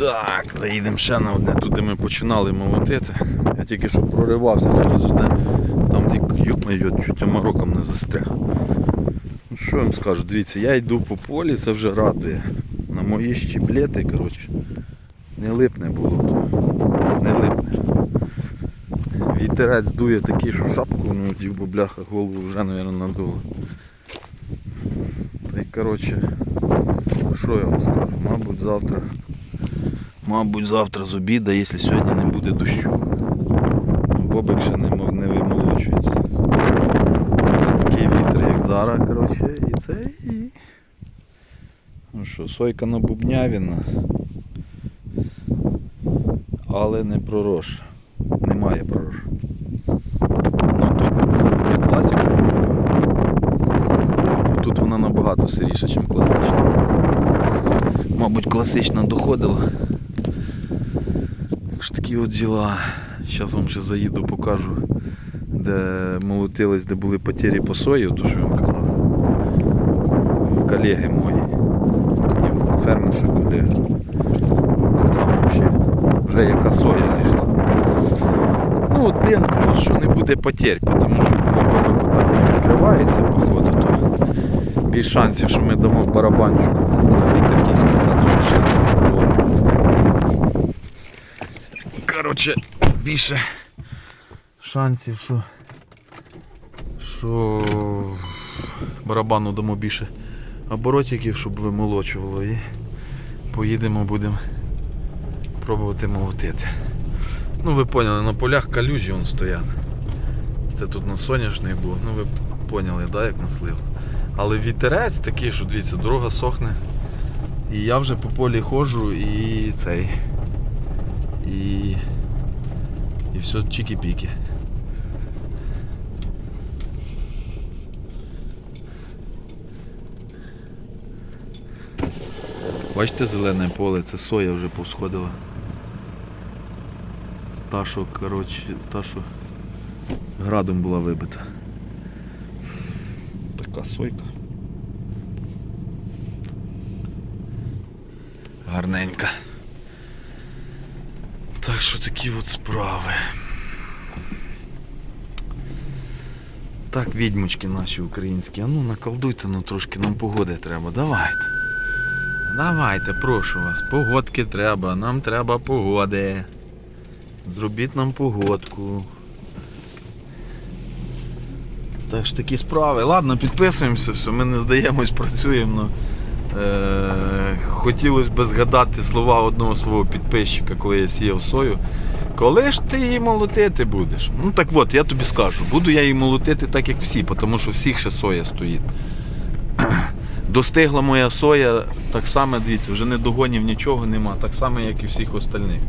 Так, заїдемо ще на одне, туди ми починали молотити. Я тільки що проривався через одне. Там тільки йо чуть мароком не застряг. Ну що я вам скажу, дивіться, я йду по полі, це вже радує. На мої щеблети, коротше, не липне було. Не липне. Вітерець дує такий, що шапку, ну дів би бляха, голову вже, мабуть, надуло. Та й коротше, що я вам скажу, мабуть завтра. Мабуть, завтра з обіда, якщо сьогодні не буде дощу. Бобик ще не, не вимолочується. Такий вітер, як зараз, коротше, і це і. Ну що, сойка набубнявіна. Але не пророша. Немає пророша. Ну. Тут вона набагато сиріша, ніж класична. Мабуть, класична доходила. Ж такі от діла. Зараз вам ще заїду, покажу, де молотились, де були потері по сої, то що я вам казав. Колеги мої. Фермерша взагалі вже яка соя зійшла. Ну, один плюс, що не буде потерь, тому що коли бобик отак не відкривається, походу, то більш шансів, що ми дамо барабанчику. На вітер кінчиться, ну ще не Коротше, більше шансів, що, що барабану дамо більше оборотиків, щоб вимолочувало і поїдемо, будемо пробувати молотити. Ну ви поняли, на полях калюжі вон стоять. Це тут на соняшник був, ну ви поняли, да, як наслив. Але вітерець такий, що дивіться, дорога сохне. І я вже по полі ходжу і цей. І. І все чики-піки. Бачите зелене поле, це соя вже повсходила. Та, що, коротше, та, що градом була вибита. Така сойка. Гарненька. Так що такі от справи. Так, відьмочки наші українські. А ну наколдуйте ну трошки, нам погоди треба. Давайте. Давайте, прошу вас. Погодки треба, нам треба погоди. Зробіть нам погодку. Так що такі справи. Ладно, підписуємося, все, ми не здаємось, працюємо. но, Е, хотілося б згадати слова одного свого підписчика, коли я сіяв сою. Коли ж ти її молотити будеш? Ну так от, я тобі скажу, буду я її молотити так, як всі, тому що всіх ще соя стоїть. Достигла моя соя, так само, дивіться, вже не догонів нічого нема, так само, як і всіх остальних.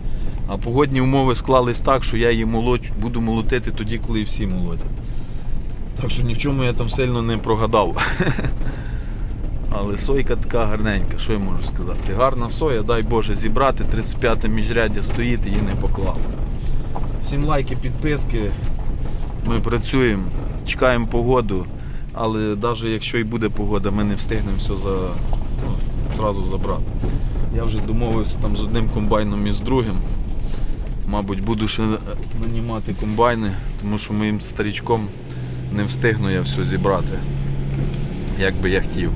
А погодні умови склались так, що я її молоч, буду молотити тоді, коли всі молотять. Так що ні в чому я там сильно не прогадав. Але сойка така гарненька, що я можу сказати. Гарна соя, дай Боже, зібрати, 35 міжряддя стоїть, її не поклав. Всім лайки, підписки. Ми працюємо, чекаємо погоду, але навіть якщо і буде погода, ми не встигнемо все за, ну, зразу забрати. Я вже домовився там з одним комбайном і з другим. Мабуть, буду ще нанімати комбайни, тому що моїм старічком не встигну я все зібрати, як би я хотів.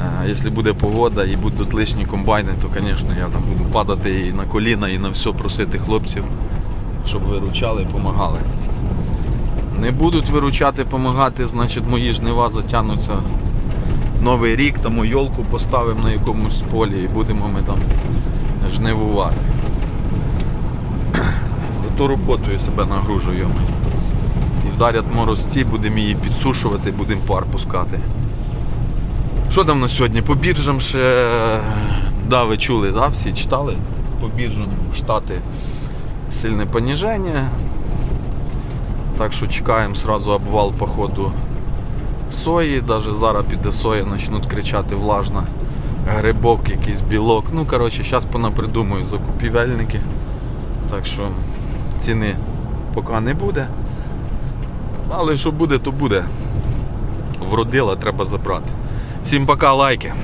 А Якщо буде погода і будуть лишні комбайни, то, звісно, я там буду падати і на коліна, і на все просити хлопців, щоб виручали і допомагали. Не будуть виручати, допомагати, значить мої жнива затягнуться. Новий рік, тому йолку поставимо на якомусь полі і будемо ми там жнивувати. Зато роботою себе нагружую. І вдарять морозці, будемо її підсушувати, будемо пар пускати. Що там на сьогодні? По біржам ще. Да, ви чули, да? всі читали? По біржам штати сильне поніження. Так що чекаємо сразу обвал по ходу сої. Навіть зараз піде соя, почнуть кричати влажна. Грибок, якийсь білок. Ну, коротше, зараз понапридумують закупівельники. Так що ціни поки не буде. Але що буде, то буде. Вродила, треба забрати. Всім пока, лайки.